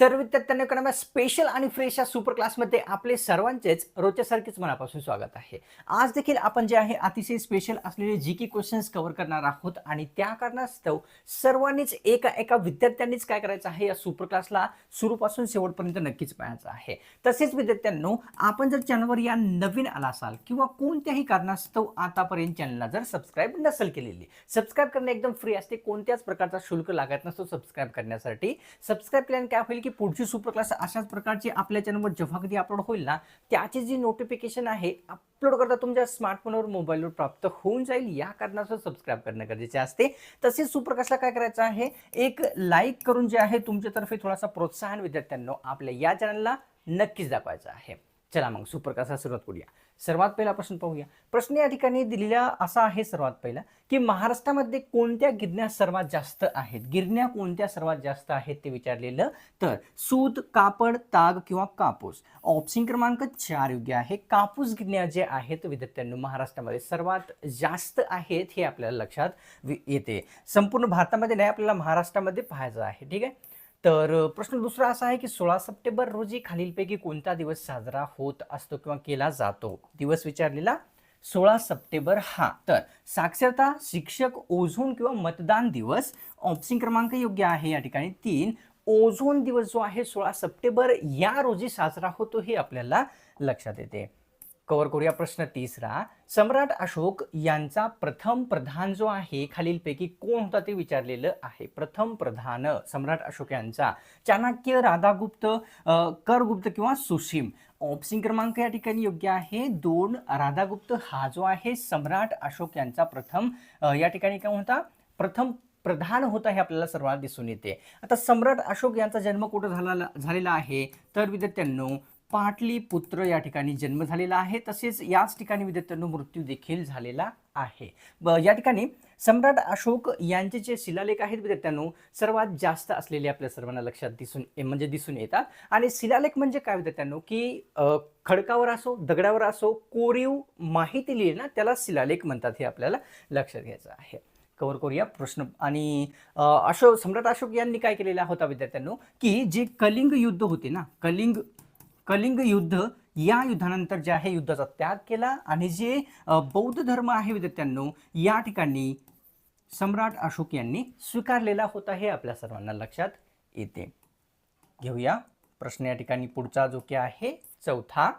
तर विद्यार्थ्यांना कडे स्पेशल आणि फ्रेश या सुपर क्लासमध्ये आपले सर्वांचेच रोजच्यासारखेच मनापासून स्वागत आहे. आज देखील आपण जे आहे अतिशय स्पेशल असलेले जी की क्वेश्चन्स कव्हर करणार आहोत आणि त्या कारणास्तव सर्वांनीच एका एका विद्यार्थ्यांनीच काय करायचं आहे या सुपर क्लासला सुरूपासून शेवटपर्यंत नक्कीच पाहायचं आहे. तसेच विद्यार्थ्यांनो आपण जर चॅनलवर या नवीन आला असाल किंवा कोणत्याही कारणास्तव आतापर्यंत चॅनलला जर सबस्क्राईब नसेल केलेली सबस्क्राईब करणे एकदम फ्री असते. कोणत्याच प्रकारचा शुल्क लागत नसतो सबस्क्राईब करण्यासाठी. सबस्क्राईब केल्याने काय होईल की पुढची सुपर क्लास अशाच प्रकारची आपल्या चॅनलवर जेव्हा कधी अपलोड होईल ना त्याची जी नोटिफिकेशन आहे अपलोड करता तुमच्या स्मार्टफोनवर मोबाईलवर प्राप्त होऊन जाईल. या कारणास्तव सबस्क्राईब करणं गरजेचे असते. तसेच सुपर क्लासला काय करायचं आहे? एक लाईक करून जे आहे तुमच्यातर्फे थोडासा प्रोत्साहन विद्यार्थ्यांना आपल्या या चॅनलला नक्कीच दाखवायचं आहे. चला मग सुपर क्लासला सुरुवात करूया. सर्वात पहिला प्रश्न पाहूया. प्रश्न या ठिकाणी दिलेला असा आहे सर्वात पहिला की महाराष्ट्रामध्ये कोणत्या गिरण्या सर्वात जास्त आहेत? गिरण्या कोणत्या सर्वात जास्त आहेत ते विचारलेलं? तर सूत कापड ताग किंवा कापूस. ऑप्शन क्रमांक चार योग्य आहे. कापूस गिरण्या जे आहेत विद्यार्थ्यांनो महाराष्ट्रामध्ये सर्वात जास्त आहेत हे आपल्याला लक्षात येते. संपूर्ण भारतामध्ये नाही आपल्याला महाराष्ट्रामध्ये पाहायचं आहे. ठीक आहे? तर प्रश्न दुसरा असा आहे की सोळा सप्टेंबर रोजी खालीलपैकी कोणता दिवस साजरा होत असतो किंवा केला जातो? दिवस विचारलेला सोळा सप्टेंबर हा. तर साक्षरता शिक्षक ओझोन किंवा मतदान दिवस ऑप्शन क्रमांक योग्य आहे या ठिकाणी. तीन ओझोन दिवस जो आहे सोळा सप्टेंबर या रोजी साजरा होतो हे आपल्याला लक्षात येते. कवर करूया प्रश्न तिसरा. सम्राट अशोक यांचा प्रथम प्रधान जो आहे खालीलपैकी कोण होता ते विचारलेलं आहे. प्रथम प्रधान सम्राट अशोक यांचा. चाणक्य राधागुप्त करगुप्त किंवा सुशीम. ऑप्शन क्रमांक या ठिकाणी योग्य आहे. दोन राधागुप्त हा जो आहे सम्राट अशोक यांचा प्रथम या ठिकाणी काय होता? प्रथम प्रधान होता हे आपल्याला सर्वात दिसून येते. आता सम्राट अशोक यांचा जन्म कुठं झाला झालेला आहे? तर विद्यार्थ्यांनो पाटलीपुत्र या ठिकाणी जन्म झालेला आहे. तसेच याच ठिकाणी विद्यार्थ्यांनो मृत्यू देखील झालेला आहे. ब- या ठिकाणी सम्राट अशोक यांचे जे शिलालेख आहेत विद्यार्थ्यांनो सर्वात जास्त असलेले आपल्या सर्वांना लक्षात दिसून म्हणजे दिसून येतात. आणि शिलालेख म्हणजे काय विद्यार्थ्यांनो की खडकावर असो दगडावर असो कोरीव माहिती लिहिली ना त्याला शिलालेख म्हणतात हे आपल्याला लक्षात घ्यायचं आहे. कवर करूया प्रश्न. आणि अशोक सम्राट अशोक यांनी काय केलेला होता विद्यार्थ्यांनो की जे कलिंग युद्ध होते ना कलिंग कलिंग युद्ध या युद्धानंतर जे आहे युद्धाचा त्याग केला आणि जे बौद्ध धर्म आहे विद्यार्थ्यांनो या ठिकाणी सम्राट अशोक यांनी स्वीकारलेला होता हे आपल्या सर्वांना लक्षात येते. घेऊया. प्रश्न या ठिकाणी पुढचा जो की आहे चौथा.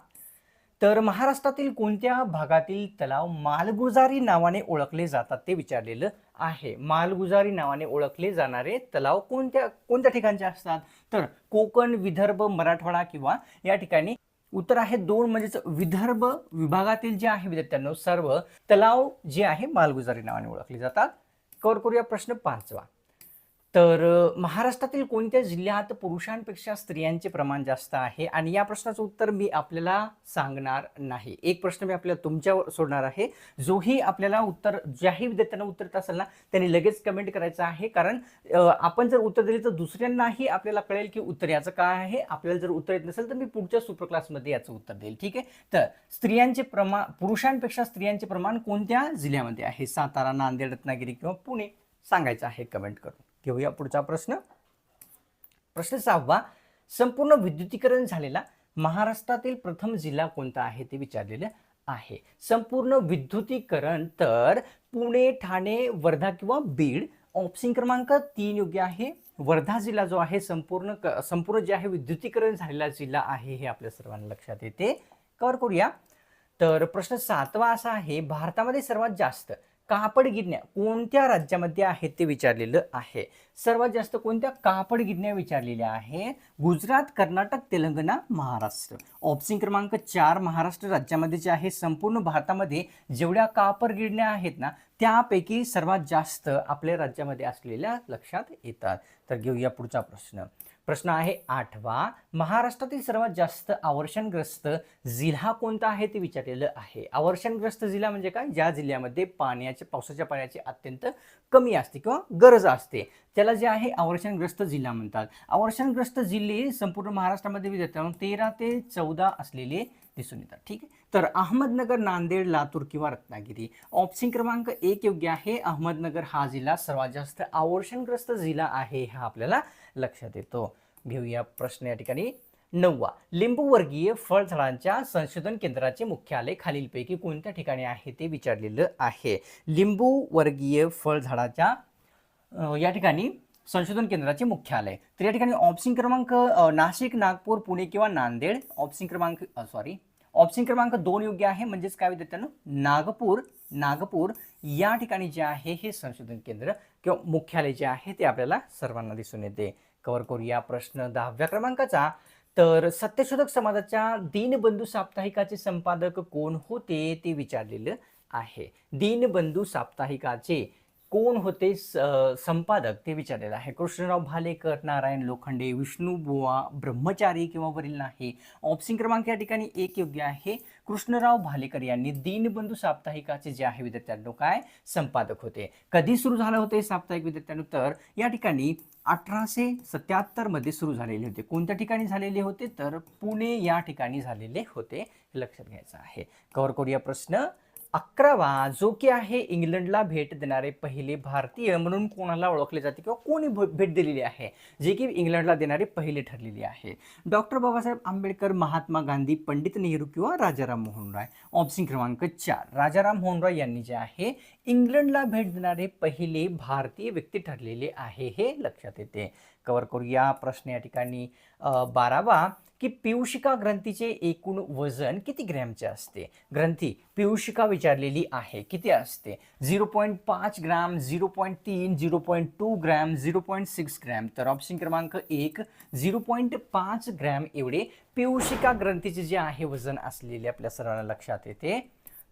तर महाराष्ट्रातील कोणत्या भागातील तलाव मालगुजारी नावाने ओळखले जातात ते विचारलेलं आहे. मालगुजारी नावाने ओळखले जाणारे तलाव कोणत्या कोणत्या ठिकाणचे असतात? तर कोकण विदर्भ मराठवाडा किंवा या ठिकाणी उत्तर आहे दोन म्हणजेच विदर्भ विभागातील जे आहे विद्यार्थ्यांनो सर्व तलाव जे आहे मालगुजारी नावाने ओळखले जातात. कवर करूया प्रश्न पाचवा. तर महाराष्ट्रातील कोणत्या जिल्ह्यात पुरुषांपेक्षा स्त्रियांचे प्रमाण जास्त आहे? आणि या प्रश्नाचं उत्तर मी आपल्याला सांगणार नाही. एक प्रश्न मी आपल्याला तुमच्यावर सोडणार आहे. जोही आपल्याला उत्तर ज्याही विद्यार्थ्यांना उत्तर येत असेल ना त्यांनी लगेच कमेंट करायचं आहे. कारण आपण जर उत्तर दिले तर दुसऱ्यांनाही आपल्याला कळेल की उत्तर याचं काय आहे. आपल्याला जर उत्तर येत नसेल तर मी पुढच्या सुपर क्लासमध्ये याचं उत्तर देईल. ठीक आहे? तर स्त्रियांचे प्रमाण पुरुषांपेक्षा स्त्रियांचे प्रमाण कोणत्या जिल्ह्यामध्ये आहे? सातारा नांदेड रत्नागिरी किंवा पुणे? सांगायचं आहे कमेंट करून. घेऊया पुढचा प्रश्न. प्रश्न सहावा संपूर्ण विद्युतीकरण झालेला महाराष्ट्रातील प्रथम जिल्हा कोणता आहे ते विचारलेलं आहे. संपूर्ण विद्युतीकरण तर पुणे ठाणे वर्धा किंवा बीड. ऑप्शन क्रमांक तीन योग्य आहे. वर्धा जिल्हा जो आहे संपूर्ण क- संपूर्ण जे आहे विद्युतीकरण झालेला जिल्हा आहे हे आपल्या सर्वांना लक्षात येते. कवर करूया. तर प्रश्न सातवा असा आहे भारतामध्ये सर्वात जास्त कापड गिरण्या कोणत्या राज्यामध्ये आहेत ते विचारलेलं आहे. सर्वात जास्त कोणत्या कापड गिरण्या विचारलेल्या आहे? गुजरात कर्नाटक तेलंगणा महाराष्ट्र. ऑप्शन क्रमांक चार महाराष्ट्र राज्यामध्ये जे आहे संपूर्ण भारतामध्ये जेवढ्या कापड गिरण्या आहेत ना त्यापैकी सर्वात जास्त आपल्या राज्यामध्ये असलेल्या लक्षात येतात. तर घेऊया पुढचा प्रश्न. प्रश्न आहे आठवा. महाराष्ट्रातील सर्वात जास्त आवर्षणग्रस्त जिल्हा कोणता आहे ते विचारलेलं आहे. आवर्षणग्रस्त जिल्हा म्हणजे काय? ज्या जिल्ह्यामध्ये पाण्याचे पावसाच्या पाण्याची अत्यंत कमी असते किंवा गरज असते. त्याला जे आहे आवर्षणग्रस्त जिल्हा म्हणतात. आवर्षणग्रस्त जिल्हे संपूर्ण महाराष्ट्रामध्ये विद्यार्थ्यांना तेरा ते चौदा असलेले दिसून येतात. ठीक आहे? तर अहमदनगर नांदेड लातूर किंवा रत्नागिरी. ऑप्शन क्रमांक एक योग्य आहे. अहमदनगर हा जिल्हा सर्वात जास्त आवर्षणग्रस्त जिल्हा आहे हा आपल्याला लक्षात येतो. घेऊया प्रश्न या ठिकाणी. नववा लिंबूवर्गीय फळझाडांच्या संशोधन केंद्राचे मुख्यालय खालीलपैकी कोणत्या ठिकाणी आहे ते विचारलेलं आहे. लिंबूवर्गीय फळझाडाच्या या ठिकाणी संशोधन केंद्राचे मुख्यालय. तर या ठिकाणी ऑप्शन क्रमांक नाशिक नागपूर पुणे किंवा नांदेड. ऑप्शन क्रमांक सॉरी ऑप्शन क्रमांक दोन योग्य आहे म्हणजेच काय विद्यार्थ्यांनो? नागपूर नागपूर या ठिकाणी जे आहे हे संशोधन केंद्र किंवा मुख्यालय जे आहे ते आपल्याला सर्वांना दिसून येते. कव्हर करूया प्रश्न दहाव्या क्रमांकाचा. तर सत्यशोधक समाजाच्या दीनबंधू साप्ताहिकाचे संपादक कोण होते ते विचारलेलं आहे. दीनबंधू साप्ताहिकाचे कोण होते स- संपादक ते विचारलेलं आहे. कृष्णराव भालेकर नारायण लोखंडे विष्णू बुवा ब्रह्मचारी किंवा वरील नाही. ऑप्शन क्रमांक या ठिकाणी एक योग्य आहे. कृष्णराव भालेकर यांनी दीनबंधू साप्ताहिकाचे जे आहे विद्यार्थ्यांनो काय? संपादक होते. कधी सुरू झालं होते साप्ताहिक विद्यार्थ्यांनो? तर या ठिकाणी अठराशे सत्याहत्तरमध्ये सुरू झालेले होते. कोणत्या ठिकाणी झालेले होते? तर पुणे या ठिकाणी झालेले होते. हे लक्षात घ्यायचं आहे. कव्हर करूया प्रश्न. अकरावा जो की आहे इंग्लंडला भेट देणारे पहिले भारतीय म्हणून कोणाला ओळखले जाते किंवा कोणी भेट दिलेली आहे जे की इंग्लंडला देणारे पहिले ठरलेली आहे. डॉक्टर बाबासाहेब आंबेडकर महात्मा गांधी पंडित नेहरू किंवा राजाराम मोहन राय. ऑप्शन क्रमांक चार राजाराम मोहन राय यांनी जे आहे इंग्लंडला भेट देणारे पहिले भारतीय व्यक्ती ठरलेले आहे हे लक्षात येते. कव्हर करूया. प्रश्न या ठिकाणी बारावा की पियुषिका ग्रंथीचे एकूण वजन किती ग्रॅमचे असते? ग्रंथी पियुषिका विचारलेली आहे किती असते? झिरो पॉईंट पाच ग्रॅम झिरो पॉईंट तीन zero point two gram zero point six gram. तर ऑप्शन क्रमांक एक झिरो पॉईंट पाच ग्रॅम एवढे पियुषिका ग्रंथीचे जे आहे वजन असलेले आपल्या सर्वांना लक्षात येते.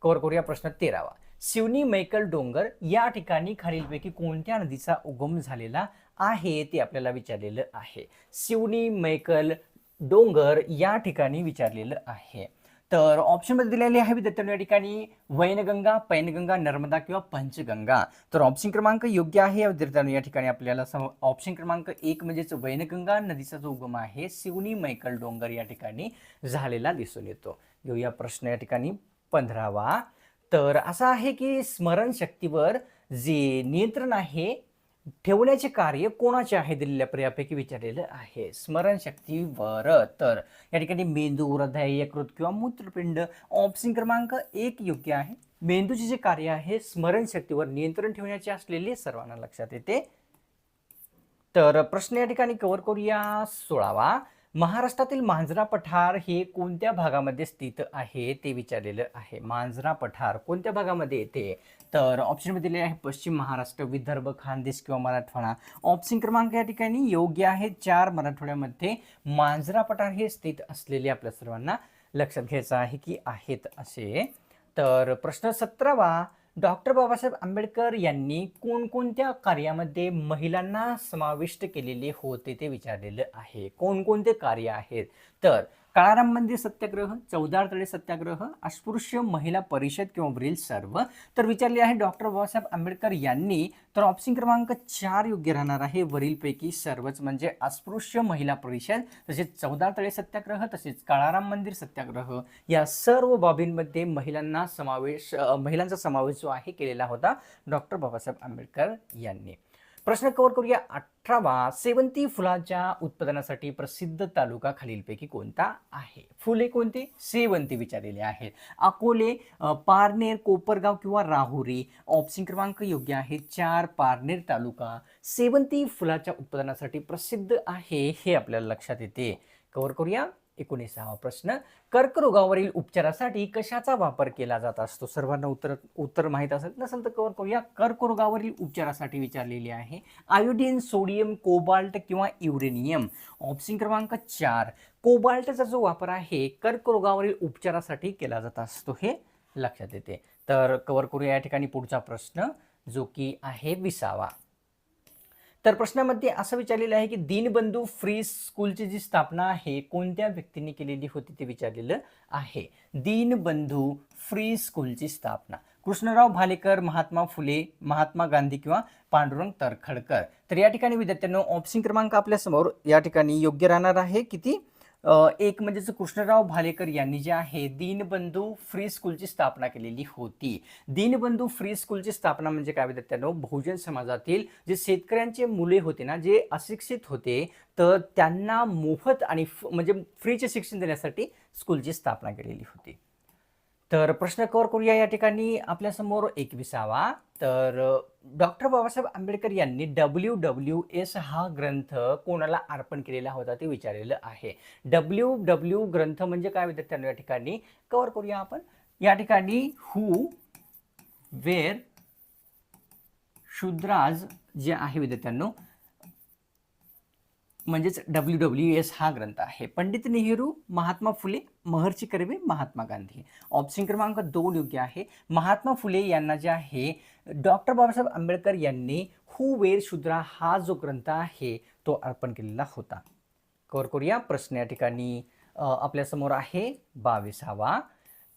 कव्हर करूया प्रश्न तेरावा. शिवनी मैकल डोंगर या ठिकाणी खालीलपैकी कोणत्या नदीचा उगम झालेला आहे ते आपल्याला विचारलेलं आहे. शिवनी मैकल डोंगर या ठिकाणी विचारलेलं आहे. तर ऑप्शनमध्ये दिलेले आहे विद्यार्थ्यांनी या ठिकाणी वैनगंगा पैनगंगा नर्मदा किंवा पंचगंगा. तर ऑप्शन क्रमांक योग्य आहे विद्यार्थ्यांनी या ठिकाणी आपल्याला सम ऑप्शन क्रमांक एक म्हणजेच वैनगंगा नदीचा जो उगम आहे शिवनी मैकल डोंगर या ठिकाणी झालेला दिसून येतो. घेऊया प्रश्न या ठिकाणी. पंधरावा तर असं आहे की स्मरणशक्तीवर जे नियंत्रण आहे ठेवण्याचे कार्य कोणाचे आहे दिलेल्या पर्यापैकी विचारलेलं आहे? स्मरणशक्तीवर. तर या ठिकाणी मेंदू हृदय यकृत किंवा मूत्रपिंड ऑप्शन क्रमांक एक योग्य आहे. मेंदूचे जे कार्य आहे स्मरणशक्तीवर नियंत्रण ठेवण्याचे असलेले सर्वांना लक्षात येते. तर प्रश्न या ठिकाणी कव्हर करूया. सोळावा. महाराष्ट्रातील मांजरा पठार हे कोणत्या भागामध्ये स्थित आहे ते विचारलेलं आहे. मांजरा पठार कोणत्या भागामध्ये येते? तर ऑप्शनमध्ये दिलेले आहे पश्चिम महाराष्ट्र विदर्भ खानदेश किंवा मराठवाडा. ऑप्शन क्रमांक या ठिकाणी योग्य आहे. चार मराठवाड्यामध्ये मांजरा पठार हे स्थित असलेले आपल्या सर्वांना लक्षात घ्यायचं आहे की आहेत असे. तर प्रश्न सतरावा डॉक्टर बाबासाहेब आंबेडकर यांनी कोणकोणत्या कार्यामध्ये महिलांना समाविष्ट केलेले होते ते विचारलेलं आहे? कोणकोणते कार्य आहेत? तर काळाराम मंदिर सत्याग्रह चौदार तळे सत्याग्रह अस्पृश्य महिला परिषद किंवा वरील सर्व. तर विचारले आहे डॉक्टर बाबासाहेब आंबेडकर यांनी तर ऑप्शन क्रमांक चार योग्य राहणार आहे वरीलपैकी सर्वच म्हणजे अस्पृश्य महिला परिषद तसेच चौदार तळे सत्याग्रह तसेच काळाराम मंदिर सत्याग्रह. या सर्व बाबींमध्ये महिलांना समावेश महिलांचा समावेश जो आहे केलेला होता डॉक्टर बाबासाहेब आंबेडकर यांनी. प्रश्न कव्हर करूया अठरावा. सेवंती फुलाच्या उत्पादनासाठी प्रसिद्ध तालुका खालीलपैकी कोणता आहे? फुले कोणते? सेवंती विचारलेले आहेत. अकोले पारनेर कोपरगाव किंवा राहुरी. ऑप्शन क्रमांक योग्य आहे चार पारनेर तालुका. सेवंती फुलाच्या उत्पादनासाठी प्रसिद्ध आहे हे आपल्याला लक्षात येते. कव्हर करूया. एकोणीसावा प्रश्न. कर्करोगावरील उपचारासाठी कशाचा वापर केला जात असतो? सर्वांना उत्तर उत्तर माहीत असेल नसेल तर कव्हर करूया. कर्करोगावरील उपचारासाठी विचारलेली आहे. आयोडीन सोडियम कोबाल्ट किंवा युरेनियम? ऑप्शन क्रमांक चार. कोबाल्टचा जो वापर आहे कर्करोगावरील उपचारासाठी केला जात असतो हे लक्षात येते. तर कव्हर करूया या ठिकाणी पुढचा प्रश्न जो की आहे विसावा. तर प्रश्नामध्ये असं विचारलेलं आहे की दीनबंधू फ्री स्कूलची जी स्थापना आहे कोणत्या व्यक्तीने केलेली होती ते विचारलेलं आहे. दीनबंधू फ्री स्कूलची स्थापना. कृष्णराव भालेकर महात्मा फुले महात्मा गांधी किंवा पांडुरंग तरखडकर. तर या ठिकाणी विद्यार्थ्यांनो ऑप्शन क्रमांक आपल्यासमोर या ठिकाणी योग्य राहणार आहे. किती? एक म्हणजेच कृष्णराव भालेकर यांनी जे आहे दीनबंधू फ्री स्कूलची स्थापना केलेली होती. दीनबंधू फ्री स्कूलची स्थापना म्हणजे काय विद्यार्थ्यांनो? बहुजन समाजातील जे शेतकऱ्यांचे मुले होते ना जे अशिक्षित होते तर त्यांना मोफत आणि फ- म्हणजे फ्रीचे शिक्षण देण्यासाठी स्कूलची स्थापना केलेली होती. तर प्रश्न कवर करूया या ठिकाणी. आपल्यासमोर एकविसावा तर डॉक्टर बाबासाहेब आंबेडकर यांनी डब्ल्यू डब्ल्यू एस हा ग्रंथ कोणाला अर्पण केलेला होता ते विचारलेलं आहे. डब्ल्यू डब्ल्यू ग्रंथ म्हणजे काय विद्यार्थ्यांना या ठिकाणी? कवर करूया आपण. या ठिकाणी हू वेर शुद्राज जे आहे विद्यार्थ्यांनो म्हणजेच डब्ल्यू डब्ल्यू एस हा ग्रंथ आहे. पंडित नेहरू महात्मा फुले महर्षी कर्वे महात्मा गांधी. ऑप्शन क्रमांक दोन योग्य आहे. महात्मा फुले यांना जे आहे डॉक्टर बाबासाहेब आंबेडकर यांनी हु वेर शुद्रा हा जो ग्रंथ आहे तो अर्पण केलेला होता. कवर करूया. प्रश्न या ठिकाणी आपल्यासमोर आहे बावीसावा.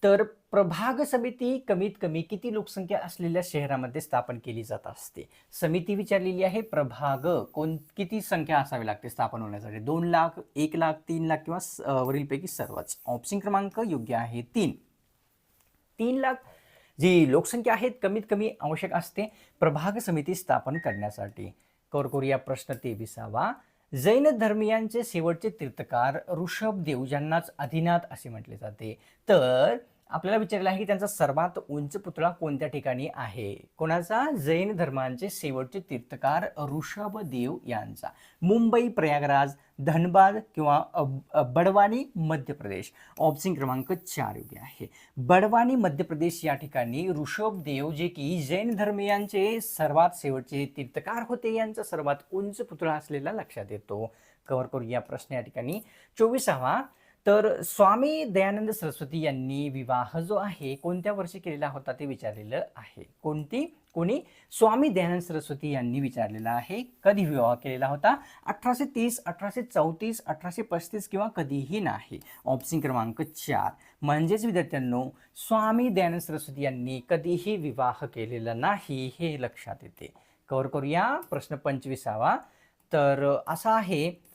तर प्रभाग समिती कमीत कमी किती लोकसंख्या असलेल्या शहरामध्ये स्थापन केली जात असते? समिती विचारलेली आहे प्रभाग कोण किती संख्या असावी लागते स्थापन होण्यासाठी? दोन लाख एक लाख तीन लाख किंवा स- वरीलपैकी सर्वच? ऑप्शन क्रमांक योग्य आहे तीन. तीन लाख जी लोकसंख्या आहेत कमीत कमी आवश्यक असते प्रभाग समिती स्थापन करण्यासाठी. कवर प्रश्न तेविसावा. जैन धर्मियांचे शेवटचे तीर्थकार ऋषभ देव ज्यांनाच अधिनाथ असे म्हटले जाते. तर आपल्याला विचारलं आहे की त्यांचा सर्वात उंच पुतळा कोणत्या ठिकाणी आहे? कोणाचा? जैन धर्मांचे शेवटचे तीर्थकार ऋषभदेव यांचा. मुंबई प्रयागराज धनबाद किंवा बडवानी मध्य प्रदेश. ऑप्शन क्रमांक चार योग्य आहे. बडवानी मध्य प्रदेश या ठिकाणी ऋषभदेव जे की जैन धर्मियांचे सर्वात शेवटचे तीर्थकार होते यांचा सर्वात उंच पुतळा असलेला लक्षात येतो. कव्हर करू या प्रश्न या ठिकाणी. चोवीसावा तर स्वामी दयानंद सरस्वती यांनी विवाह जो आहे कोणत्या वर्षी केलेला होता ते विचारलेलं आहे. कोणती? कोणी? स्वामी दयानंद सरस्वती यांनी विचारलेला आहे. कधी विवाह केलेला होता? अठराशे तीस अठराशे चौतीस अठराशे पस्तीस किंवा कधीही नाही. ऑप्शन क्रमांक चार. म्हणजेच विद्यार्थ्यांनो स्वामी दयानंद सरस्वती यांनी कधीही विवाह केलेला नाही हे लक्षात येते. कव्हर करूया. प्रश्न पंचवीसावा. तर असा आहे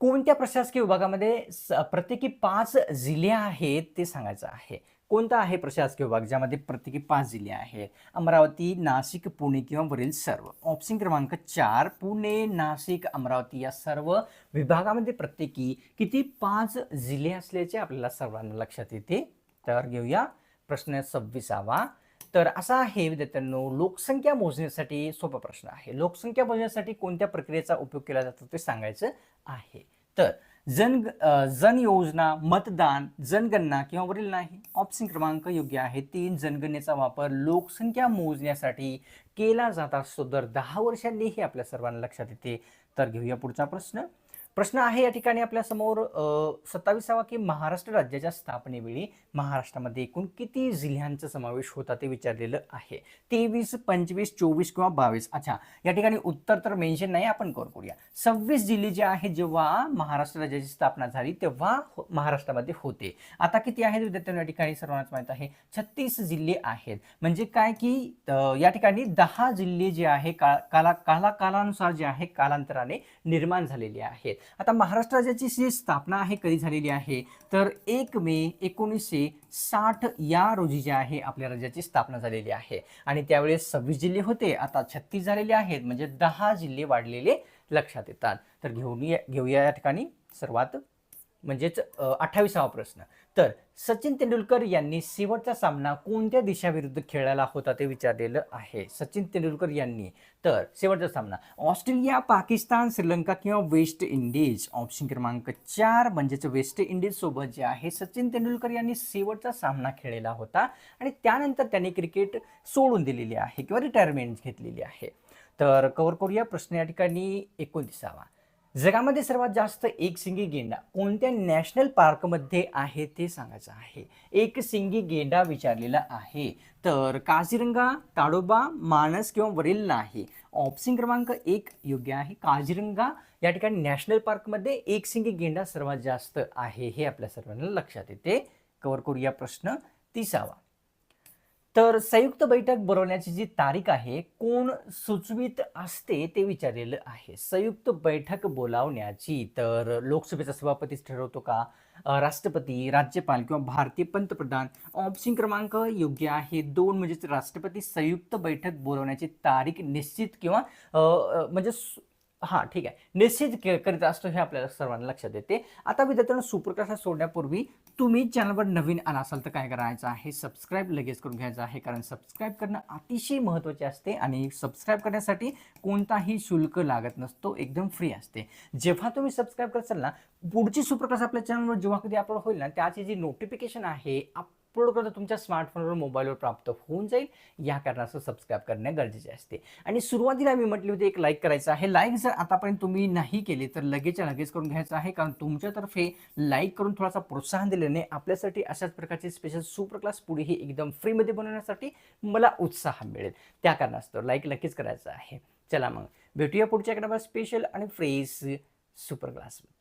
कोणत्या प्रशासकीय विभागामध्ये स- प्रत्येकी पाच जिल्हे आहेत ते सांगायचं आहे? कोणता आहे प्रशासकीय विभाग ज्यामध्ये प्रत्येकी पाच जिल्हे आहेत? अमरावती नाशिक पुणे किंवा वरील सर्व? ऑप्शन क्रमांक चार पुणे नाशिक अमरावती या सर्व विभागामध्ये प्रत्येकी किती पाच जिल्हे असल्याचे आपल्याला सर्वांना लक्षात येते? तर घेऊया प्रश्न सव्वीसावा. तर असा आहे विद्यार्थ्यांनो लोकसंख्या मोजण्यासाठी सोपा प्रश्न आहे. लोकसंख्या मोजण्यासाठी कोणत्या प्रक्रियेचा उपयोग केला जातो ते सांगायचं आहे. तर जन जन योजना मतदान जनगणना किंवा वरील नाही ऑप्शन क्रमांक योग्य आहे. तीन जनगणनेचा वापर लोकसंख्या मोजण्यासाठी केला जात असतो. दर दहा वर्षांनीही आपल्या सर्वांना लक्षात येते. तर घेऊया पुढचा प्रश्न. प्रश्न आहे या ठिकाणी आपल्यासमोर सत्तावीसावा की महाराष्ट्र राज्याच्या स्थापनेवेळी महाराष्ट्रामध्ये एकूण किती जिल्ह्यांचा समावेश होता ते विचारलेलं आहे. तेवीस पंचवीस चोवीस किंवा बावीस. अच्छा या ठिकाणी उत्तर तर मेन्शन नाही आपण कवर करूया. सव्वीस जिल्हे जे आहेत जेव्हा महाराष्ट्र राज्याची स्थापना झाली तेव्हा हो- महाराष्ट्रामध्ये होते. आता किती आहेत विद्यार्थ्यांना या ठिकाणी सर्वांनाच माहीत आहे. छत्तीस जिल्हे आहेत. म्हणजे काय की या ठिकाणी दहा जिल्हे जे आहे का काला काला कालानुसार जे आहे कालांतराने निर्माण झालेले आहेत. आता महाराष्ट्र राज्याची जी स्थापना आहे कधी झालेली आहे तर एक मे एकोणीसशे साठ या रोजी जे आहे आपल्या राज्याची स्थापना झालेली आहे. आणि त्यावेळेस सव्वीस जिल्हे होते आता छत्तीस झालेले आहेत म्हणजे दहा जिल्हे वाढलेले लक्षात येतात. तर घेऊन या- घेऊया या ठिकाणी सर्वात म्हणजेच अठ्ठावीसावा प्रश्न. तर सचिन तेंडुलकर यांनी शेवटचा सामना कोणत्या देशाविरुद्ध खेळायला होता ते विचारलेलं आहे. सचिन तेंडुलकर यांनी. तर शेवटचा सामना. ऑस्ट्रेलिया पाकिस्तान श्रीलंका किंवा वेस्ट इंडिज? ऑप्शन क्रमांक चार म्हणजेच वेस्ट इंडिज सोबत जे आहे सचिन तेंडुलकर यांनी शेवटचा सामना खेळलेला होता आणि त्यानंतर त्यांनी क्रिकेट सोडून दिलेली आहे किंवा रिटायरमेंट घेतलेली आहे. तर कवर करूया प्रश्न या ठिकाणी एकोणतीसावा. जगामध्ये सर्वात जास्त एकसिंगी गेंडा कोणत्या नॅशनल पार्कमध्ये आहे ते सांगायचं आहे. एकसिंगी गेंडा विचारलेला आहे. तर काझीरंगा ताडोबा मानस किंवा वरील नाही. ऑप्शन क्रमांक एक योग्य आहे. काझिरंगा या ठिकाणी नॅशनल पार्कमध्ये एकसिंगी गेंडा सर्वात जास्त आहे हे आपल्या सर्वांना लक्षात येते. कवर करूया प्रश्न तिसावा. तर संयुक्त बैठक बोलवण्याची जी तारीख आहे कोण सुचवित असते ते विचारलेलं आहे. संयुक्त बैठक बोलावण्याची तर लोकसभेचा सभापतीच ठरवतो का? राष्ट्रपती राज्यपाल किंवा भारतीय पंतप्रधान? ऑप्शन क्रमांक योग्य आहे दोन म्हणजेच राष्ट्रपती संयुक्त बैठक बोलवण्याची तारीख निश्चित किंवा म्हणजे सु- हां ठीक आहे. निश्चित के- करीत असतो हे आपल्याला सर्वांना लक्षात येते. आता विद्यार्थ्यांना सुपर सोडण्यापूर्वी तुम्ही चॅनलवर नवीन आला असाल तर काय करायचं आहे? सबस्क्राईब लगेच करून घ्यायचं आहे कारण सबस्क्राईब करणं अतिशय महत्त्वाचे असते आणि सबस्क्राईब करण्यासाठी कोणताही शुल्क लागत नसतो एकदम फ्री असते. जेव्हा तुम्ही सबस्क्राईब करसाल ना पुढची सुपर आपल्या चॅनलवर जेव्हा कधी अपलोड होईल ना त्याची जी नोटिफिकेशन आहे आप प्रोडक्ट तुमच्या स्मार्टफोनवर मोबाईलवर प्राप्त होऊन जाईल. या कारणास्तव सबस्क्राईब करणे गरजेचे असते. आणि सुरुवातीला मी म्हटली होती एक लाईक करायचं आहे. लाईक जर आतापर्यंत तुम्ही नाही केले तर लगेचच्या लगेच करून घ्यायचं आहे. कारण तुमच्यातर्फे लाईक करून थोडासा प्रोत्साहन दिल्याने आपल्यासाठी अशाच प्रकारचे स्पेशल सुपर क्लास पुढेही एकदम फ्रीमध्ये बनवण्यासाठी मला उत्साह मिळेल. त्या कारणास्तव लाईक नक्कीच करायचं आहे. चला मग भेटूया पुढच्या एखाद्या स्पेशल आणि फ्रेश सुपर क्लासमध्ये